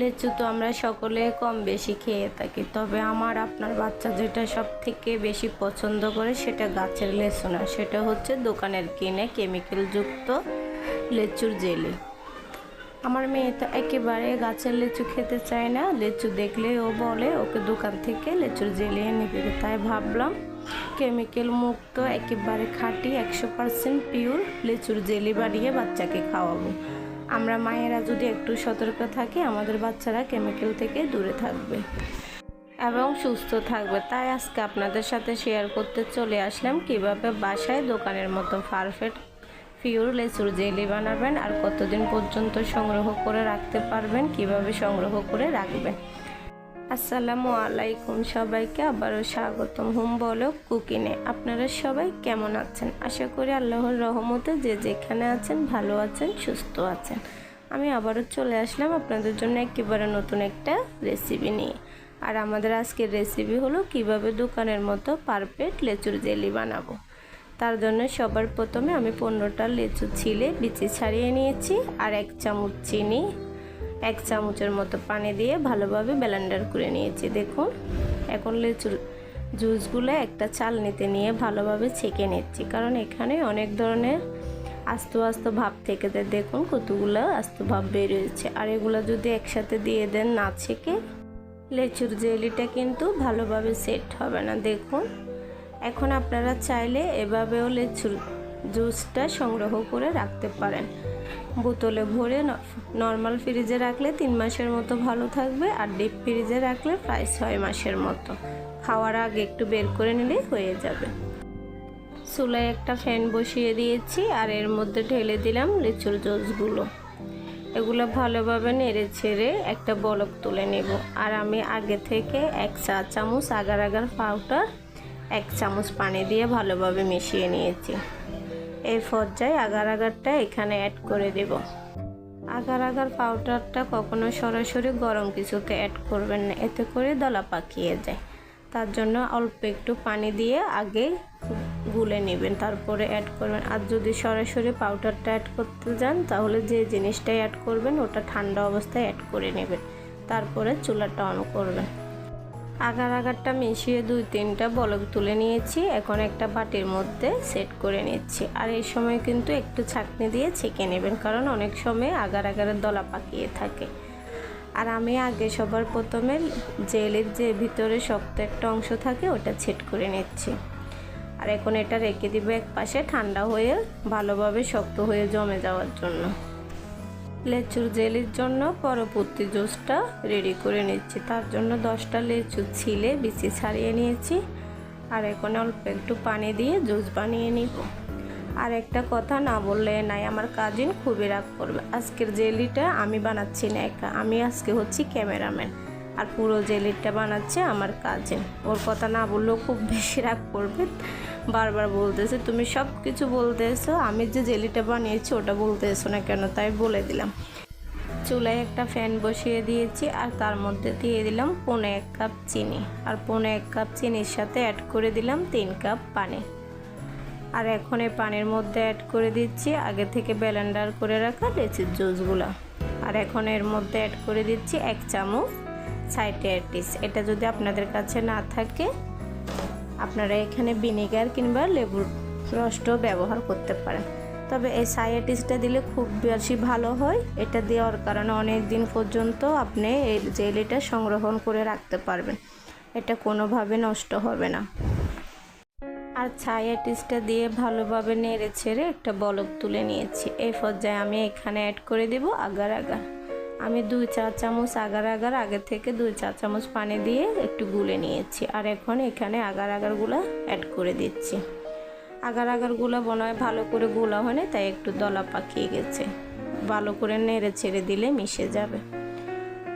লিচু তো আমরা সকলে কম বেশি খেয়ে থাকি, তবে আমার আপনার বাচ্চা যেটা সব থেকে বেশি পছন্দ করে সেটা গাছের লেচু না, সেটা হচ্ছে দোকানের কিনে কেমিক্যাল যুক্ত লেচুর জেলি। আমার মেয়ে তো একেবারে গাছের লিচু খেতে চায় না, লিচু দেখলে ও বলে, ওকে দোকান থেকে লিচুর জেলি এনে দেবে। তাই ভাবলাম কেমিক্যাল মুক্ত, একেবারে খাঁটি, একশো পার্সেন্ট পিওর লিচুর জেলি বানিয়ে বাচ্চাকে খাওয়াবো। আমরা মায়েরা যদি একটু সতর্ক থাকি, আমাদের বাচ্চারা কেমিক্যাল থেকে দূরে থাকবে এবং সুস্থ থাকবে। তাই আজকে আপনাদের সাথে শেয়ার করতে চলে আসলাম কীভাবে বাসায় দোকানের মতো পারফেক্ট পিওর লেচুর জেলি বানাবেন আর কতদিন পর্যন্ত সংগ্রহ করে রাখতে পারবেন, কীভাবে সংগ্রহ করে রাখবেন। আসসালামু আলাইকুম সবাইকে আবারও স্বাগতম হোম বলো কুকিনে। আপনারা সবাই কেমন আছেন? আশা করি আল্লাহর রহমতে যে যেখানে আছেন, ভালো আছেন, সুস্থ আছেন। আমি আবারও চলে আসলাম আপনাদের জন্য একেবারে নতুন একটা রেসিপি নিয়ে। আর আমাদের আজকের রেসিপি হলো কীভাবে দোকানের মতো পারফেক্ট লেচুর জেলি বানাবো। তার জন্য সবার প্রথমে আমি পনেরোটা লেচু ছিলে, বিচি ছাড়িয়ে নিয়েছি, আর এক চামচ চিনি এক চামচের মতো পানি দিয়ে ভালোভাবে ব্লেন্ডার করে নিয়েছি, দেখুন। এখন লেচুর জুসগুলো একটা চালনিতে নিয়ে ভালোভাবে ছেঁকে নিচ্ছি, কারণ এখানে অনেক ধরনের আস্ত আস্ত ভাব থেকে যায়। দেখুন কতগুলো আস্ত ভাব বেরিয়েছে আর এগুলো যদি একসাথে দিয়ে দেন না ছেঁকে, লেচুর জেলিটা কিন্তু ভালোভাবে সেট হবে না, দেখুন। এখন আপনারা চাইলে এভাবেও লেচুর জুসটা সংগ্রহ করে রাখতে পারেন। বোতলে ভরে নর্মাল ফ্রিজে রাখলে তিন মাসের মতো ভালো থাকবে আর ডিপ ফ্রিজে রাখলে প্রায় ছয় মাসের মতো। খাওয়ার আগে একটু বের করে নিলেই হয়ে যাবে। চুলায় একটা ফ্যান বসিয়ে দিয়েছি আর এর মধ্যে ঢেলে দিলাম লিচুর জুসগুলো। এগুলো ভালোভাবে নেড়ে ছেড়ে একটা বলক তুলে নেব। আর আমি আগে থেকে এক চা চামচ আগার আগার পাউডার এক চামচ পানি দিয়ে ভালোভাবে মিশিয়ে নিয়েছি। এই পর্যায়ে আগার আগারটা এখানে অ্যাড করে দেব। আগার আগার পাউডারটা কখনো সরাসরি গরম কিছুতে অ্যাড করবেন না, এতে করে দলা পাকিয়ে যায়। তার জন্য অল্প একটু পানি দিয়ে আগে গুলে নেবেন, তারপরে অ্যাড করবেন। আর যদি সরাসরি পাউডারটা অ্যাড করতে যান, তাহলে যে জিনিসটাই অ্যাড করবেন, ওটা ঠান্ডা অবস্থায় অ্যাড করে নেবেন। তারপরে চুলাটা অন করবেন। আগার আগারটা মিশিয়ে দুই তিনটা বলক তুলে নিয়েছি। এখন একটা বাটির মধ্যে সেট করে নিচ্ছি। আর এই সময় কিন্তু একটু ছাকনি দিয়ে ছেঁকে নেবেন, কারণ অনেক সময় আগার আগারের দলা পাকিয়ে থাকে। আর আমি আগে সবার প্রথমে জেলের যে ভিতরে শক্ত একটা অংশ থাকে, ওটা ছেট করে নিচ্ছি। আর এখন এটা রেখে দিব এক পাশে ঠান্ডা হয়ে, ভালোভাবে শক্ত হয়ে জমে যাওয়ার জন্য। লেচুর জেলির জন্য পরবর্তী জুসটা রেডি করে নিচ্ছি। তার জন্য দশটা লেচু ছিলে বিচি ছাড়িয়ে নিয়েছি। আর এখন অল্প একটু পানি দিয়ে জুস বানিয়ে নিব। আর একটা কথা না বললে নাই, আমার কাজিন খুবই রাগ করবে। আজকের জেলিটা আমি বানাচ্ছি না একা, আমি আজকে হচ্ছি ক্যামেরাম্যান আর পুরো জেলিটা বানাচ্ছে আমার কাজিন ওর কথা না বললেও খুব বেশি রাগ করবে। বারবার বলতেছে, তুমি সব কিছু বলতেছো, আমি যে জেলিটা বানিয়েছি ওটা বলতেছো না কেন? তাই বলে দিলাম। চুলায় একটা ফ্যান বসিয়ে দিয়েছি আর তার মধ্যে দিয়ে দিলাম পৌনে এক কাপ চিনি। আর পৌনে এক কাপ চিনির সাথে অ্যাড করে দিলাম তিন কাপ পানি। আর এখন এই পানির মধ্যে অ্যাড করে দিচ্ছি আগে থেকে ব্লেন্ডার করে রাখা লেচির জুসগুলো। আর এখন এর মধ্যে অ্যাড করে দিচ্ছি এক চামচ সাইটিয়াটিস এটা যদি আপনাদের কাছে না থাকে আপনারা এখানে ভিনেগার কিংবা লেবুর রসটাও ব্যবহার করতে পারেন। তবে এই সাইয়াটিসটা দিলে খুব বেশি ভালো হয়। এটা দেওয়ার কারণে অনেক দিন পর্যন্ত আপনি এই জেলিটা সংগ্রহণ করে রাখতে পারবেন। এটা কোনোভাবে নষ্ট হবে না। আর ছায়াটিসটা দিয়ে ভালোভাবে নেড়ে ছেড়ে একটা বলক তুলে নিয়েছি। এই পর্যায়ে আমি এখানে অ্যাড করে দেব আগার আগার। আমি দুই চা চামচ আগার আগার, আগে থেকে দুই চা চামচ পানি দিয়ে একটু গুলে নিয়েছি। আর এখন এখানে আগার আগারগুলো অ্যাড করে দিচ্ছি। আগার আগারগুলো মনে হয় ভালো করে গোলা হয় না তাই একটু দলা পাকিয়ে গেছে। ভালো করে নেড়ে ছেড়ে দিলে মিশে যাবে।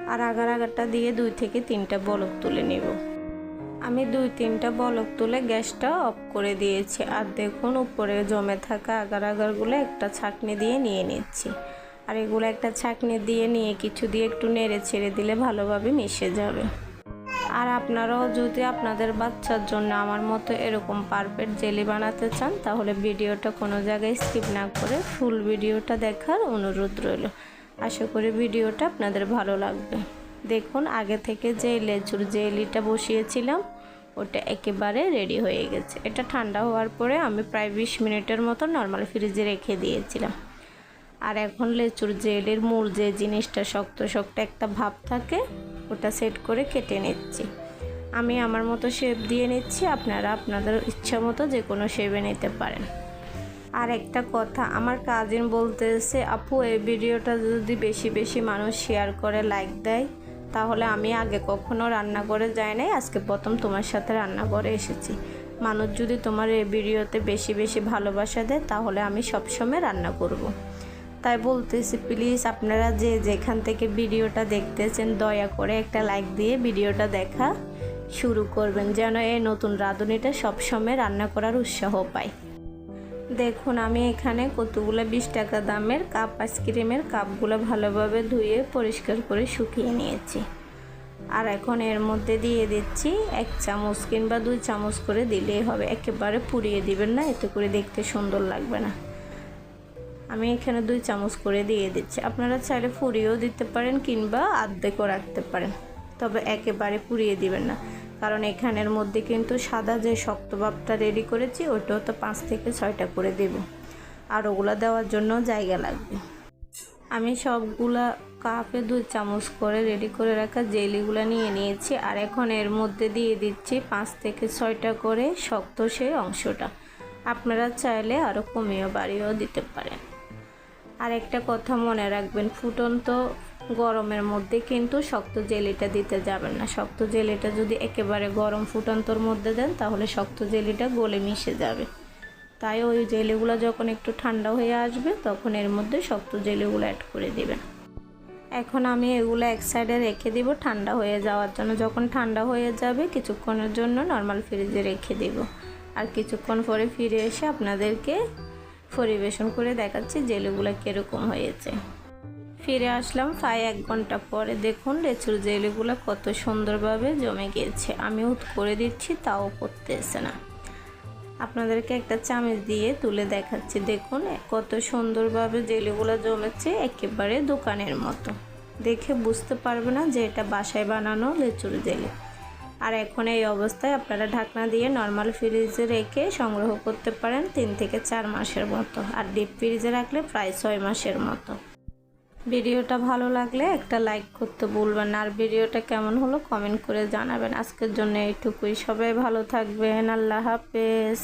আর আগার আগারটা দিয়ে দুই থেকে তিনটা বলক তুলে নেব। আমি দুই তিনটা বলক তুলে গ্যাসটা অফ করে দিয়েছি। আর দেখুন উপরে জমে থাকা আগার আগারগুলো একটা ছাকনি দিয়ে নিয়ে নিচ্ছি। আর এগুলো একটা ছাঁকনি দিয়ে নিয়ে কিছু দিয়ে একটু নেড়ে ছেড়ে দিলে ভালোভাবে মিশে যাবে। আর আপনারাও যদি আপনাদের বাচ্চার জন্য আমার মতো এরকম পারফেক্ট জেলি বানাতে চান, তাহলে ভিডিওটা কোনো জায়গায় স্কিপ না করে ফুল ভিডিওটা দেখার অনুরোধ রইল। আশা করি ভিডিওটা আপনাদের ভালো লাগবে। দেখুন, আগে থেকে যে লেচুর জেলিটা বসিয়েছিলাম, ওটা একেবারে রেডি হয়ে গেছে। এটা ঠান্ডা হওয়ার পরে আমি প্রায় বিশ মিনিটের মতো নর্মাল ফ্রিজে রেখে দিয়েছিলাম। আর এখন লেচুর জেলের মূল যে জিনিসটা শক্ত শক্ত একটা ভাব থাকে, ওটা সেট করে কেটে নিচ্ছি। আমি আমার মতো শেপ দিয়ে নিচ্ছি, আপনারা আপনাদের ইচ্ছা মতো যে কোনো শেপে নিতে পারেন। আর একটা কথা, আমার কাজিন বলতেছে, আপু, এই ভিডিওটা যদি বেশি বেশি মানুষ শেয়ার করে লাইক দেয়, তাহলে আমি আগে কখনো রান্না করে যাই নাই, আজকে প্রথম তোমার সাথে রান্না করে এসেছি। মানুষ যদি তোমার এই ভিডিওতে বেশি বেশি ভালোবাসা দেয়, তাহলে আমি সবসময় রান্না করব। তাই বলতেছি প্লিজ আপনারা যে যেখান থেকে ভিডিওটা দেখতেছেন, দয়া করে একটা লাইক দিয়ে ভিডিওটা দেখা শুরু করবেন, যেন এই নতুন রাঁধুনিটা সবসময় রান্না করার উৎসাহ পায়। দেখুন, আমি এখানে কতগুলো বিশ টাকা দামের কাপ আইসক্রিমের কাপগুলো ভালোভাবে ধুয়ে পরিষ্কার করে শুকিয়ে নিয়েছি। আর এখন এর মধ্যে দিয়ে দিচ্ছি এক চামচ কিংবা দুই চামচ করে দিলেই হবে, একেবারে পুড়িয়ে দিবেন না, এতে করে দেখতে সুন্দর লাগবে না। আমি এখানে দুই চামচ করে দিয়ে দিচ্ছি। আপনারা চাইলে পুড়িয়েও দিতে পারেন কিংবা আর্ধেকও রাখতে পারেন। তবে একেবারে পুড়িয়ে দিবেন না। কারণ এখানের মধ্যে কিন্তু সাদা যে শক্ত ভাবটা রেডি করেছি, ওটাও তো পাঁচ থেকে ছয়টা করে দেব। আর ওগুলো দেওয়ার জন্য জায়গা লাগবে। আমি সবগুলা কাপে দুই চামচ করে রেডি করে রাখা জেলিগুলো নিয়ে নিয়েছি। আর এখন এর মধ্যে দিয়ে দিচ্ছি পাঁচ থেকে ছয়টা করে শক্ত সেই অংশটা। আপনারা চাইলে আরও কমিয়েও বাড়িয়েও দিতে পারেন। আর একটা কথা মনে রাখবেন, ফুটন্ত গরমের মধ্যে কিন্তু শক্ত জেলিটা দিতে যাবেন না। শক্ত জেলিটা যদি একেবারে গরম ফুটন্তর মধ্যে দেন, তাহলে শক্ত জেলিটা গলে মিশে যাবে। তাই ওই জেলিগুলো যখন একটু ঠান্ডা হয়ে আসবে, তখন এর মধ্যে শক্ত জেলিগুলো অ্যাড করে দেবেন। এখন আমি এগুলো এক সাইডে রেখে দিব, ঠান্ডা হয়ে যাওয়ার জন্য। যখন ঠান্ডা হয়ে যাবে, কিছুক্ষণের জন্য নর্মাল ফ্রিজে রেখে দিব। আর কিছুক্ষণ পরে ফিরে এসে আপনাদেরকে পরিবেশন করে দেখাচ্ছি জেলিগুলো কীরকম হয়েছে। ফিরে আসলাম প্রায় এক ঘণ্টা পরে। দেখুন, লেচুর জেলিগুলো কত সুন্দরভাবে জমে গিয়েছে। আমি উৎ করে দিচ্ছি, তাও করতেছে না। আপনাদেরকে একটা চামচ দিয়ে তুলে দেখাচ্ছি। দেখুন, কত সুন্দরভাবে জেলিগুলো জমেছে একেবারে দোকানের মতো। দেখে বুঝতে পারবে না যে এটা বাসায় বানানো লেচুর জেলি। আর এখন এই অবস্থায় আপনারা ঢাকনা দিয়ে নর্মাল ফ্রিজে রেখে সংগ্রহ করতে পারেন তিন থেকে চার মাসের মতো আর ডিপ ফ্রিজে রাখলে প্রায় ছয় মাসের মতো। ভিডিওটা ভালো লাগলে একটা লাইক করতে ভুলবেন আর ভিডিওটা কেমন হলো কমেন্ট করে জানাবেন। আজকের জন্য এইটুকুই। সবাই ভালো থাকবেন। আল্লাহ হাফেজ।